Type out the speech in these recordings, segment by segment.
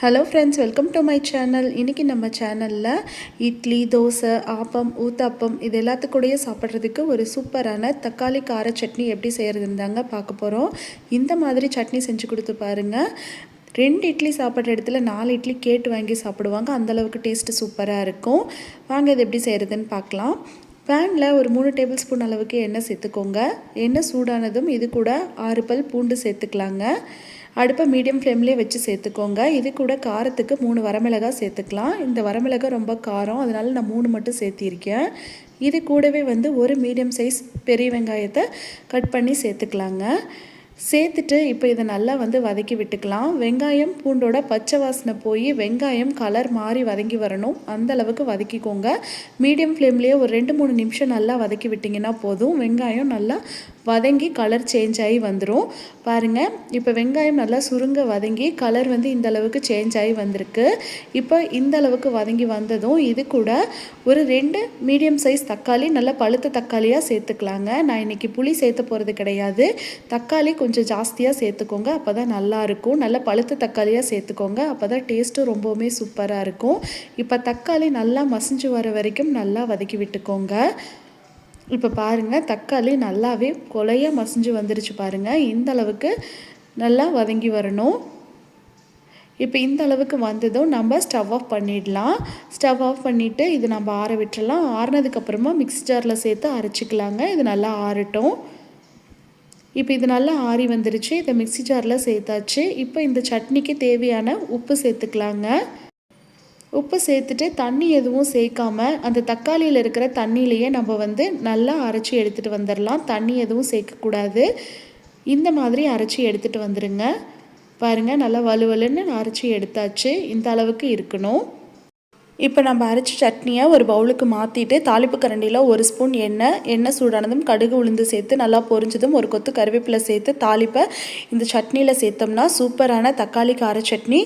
Hello friends welcome to my channel இன்றைக்கி நம்ம சேனலில் இட்லி தோசை ஆப்பம் ஊத்தாப்பம் இது எல்லாத்துக்கூடயே சாப்பிட்றதுக்கு ஒரு சூப்பரான தக்காளி கார சட்னி எப்படி செய்கிறதுன்னு தாங்க பார்க்க போகிறோம் இந்த மாதிரி சட்னி செஞ்சு கொடுத்து பாருங்கள் ரெண்டு இட்லி சாப்பிட்ற இடத்துல நாலு இட்லி கேட்டு வாங்கி சாப்பிடுவாங்க. அந்தளவுக்கு டேஸ்ட்டு சூப்பராக இருக்கும். வாங்க இது எப்படி செய்கிறதுன்னு பார்க்கலாம். பேனில் ஒரு மூணு டேபிள் ஸ்பூன் அளவுக்கு எண்ணெய் சேர்த்துக்கோங்க. எண்ணெய் சூடானதும் இது கூட ஆறு பல் பூண்டு சேர்த்துக்கலாங்க. அடுப்பை மீடியம் ஃப்ளேம்லேயே வச்சு சேர்த்துக்கோங்க. இது கூட காரத்துக்கு மூணு வரமிளகாய் சேர்த்துக்கலாம். இந்த வரமிளகாய் ரொம்ப காரம். அதனால் நான் மூணு மட்டும் சேர்த்திருக்கேன். இது கூடவே வந்து ஒரு மீடியம் சைஸ் பெரிய வெங்காயத்தை கட் பண்ணி சேர்த்துக்கலாங்க. சேர்த்துட்டு இப்போ இதை நல்லா வந்து வதக்கி விட்டுக்கலாம். வெங்காயம் பூண்டோட பச்சை வாசனை போய் வெங்காயம் கலர் மாறி வதங்கி வரணும். அந்த அளவுக்கு வதக்கிக்கோங்க. மீடியம் ஃப்ளேம்லேயே ஒரு ரெண்டு மூணு நிமிஷம் நல்லா வதக்கி விட்டிங்கன்னா போதும். வெங்காயம் நல்லா வதங்கி கலர் சேஞ்ச் ஆகி வந்துடும் பாருங்கள் இப்போ வெங்காயம் நல்லா சுருங்க வதங்கி கலர் வந்து இந்த அளவுக்கு சேஞ்ச் ஆகி வந்திருக்கு. இப்போ இந்த அளவுக்கு வதங்கி வந்ததும் இது கூட ஒரு ரெண்டு மீடியம் சைஸ் தக்காளி நல்லா பழுத்த தக்காளியாக சேர்த்துக்கலாங்க. நான் இன்றைக்கி புளி சேர்த்த போகிறது கிடையாது. தக்காளி கொஞ்சம் கொஞ்சம் ஜாஸ்தியாக சேர்த்துக்கோங்க அப்போ தான் நல்லாயிருக்கும் நல்லா பழுத்த தக்காளியாக சேர்த்துக்கோங்க அப்போ தான் டேஸ்ட்டும் ரொம்பவுமே சூப்பராக இருக்கும். இப்போ தக்காளி நல்லா மசிஞ்சு வர வரைக்கும் நல்லா வதக்கி விட்டுக்கோங்க. இப்போ பாருங்கள் தக்காளி நல்லாவே கொலையாக மசிஞ்சு வந்துருச்சு பாருங்கள் இந்த அளவுக்கு நல்லா வதங்கி வரணும். இப்போ இந்த அளவுக்கு வந்ததும் நம்ம ஸ்டவ் ஆஃப் பண்ணிடலாம். ஸ்டவ் ஆஃப் பண்ணிவிட்டு இது நம்ம ஆற விட்டுறலாம். ஆறினதுக்கப்புறமா மிக்ஸ் ஜாரில் சேர்த்து அரைச்சிக்கலாங்க. இது நல்லா ஆறட்டும். இப்போ இது நல்லா ஆறி வந்துருச்சு. இதை மிக்சி ஜாரில் சேர்த்தாச்சு. இப்போ இந்த சட்னிக்கு தேவையான உப்பு சேர்த்துக்கலாங்க. உப்பு சேர்த்துட்டு தண்ணி எதுவும் சேர்க்காம அந்த தக்காளியில் இருக்கிற தண்ணியிலையே நம்ம வந்து நல்லா அரைச்சி எடுத்துகிட்டு வந்துடலாம் தண்ணி எதுவும் சேர்க்கக்கூடாது. இந்த மாதிரி அரைச்சி எடுத்துகிட்டு வந்துடுங்க பாருங்கள் நல்லா வலுவலுன்னு அரைச்சி எடுத்தாச்சு. இந்த அளவுக்கு இருக்கணும். இப்போ நம்ம அரைச்ச சட்னியை ஒரு பவுலுக்கு மாற்றிட்டு தாளிப்பு கரண்டியில் ஒரு ஸ்பூன் எண்ணெய் எண்ணெய் சூடானதும் கடுகு உளுந்து சேர்த்து நல்லா பொரிஞ்சதும் ஒரு கொத்து கருவேப்பிலை சேர்த்து தாளிப்பை இந்த சட்னியில் சேர்த்தோம்னா சூப்பரான தக்காளி கார சட்னி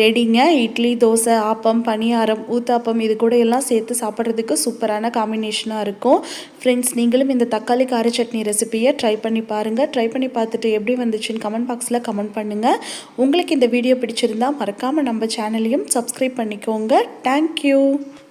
ரெடிங்க. இட்லி தோசை ஆப்பம் பனியாரம் ஊத்தாப்பம் இது கூட எல்லாம் சேர்த்து சாப்பிட்றதுக்கு சூப்பரான காம்பினேஷனாக இருக்கும். ஃப்ரெண்ட்ஸ் நீங்களும் இந்த தக்காளி கார சட்னி ரெசிபியை ட்ரை பண்ணி பாருங்கள் ட்ரை பண்ணி பார்த்துட்டு எப்படி வந்துச்சுன்னு கமெண்ட் பாக்ஸில் கமெண்ட் பண்ணுங்கள் உங்களுக்கு இந்த வீடியோ பிடிச்சிருந்தால் மறக்காமல் நம்ம சேனலையும் சப்ஸ்கிரைப் பண்ணிக்கோங்க. Thank thank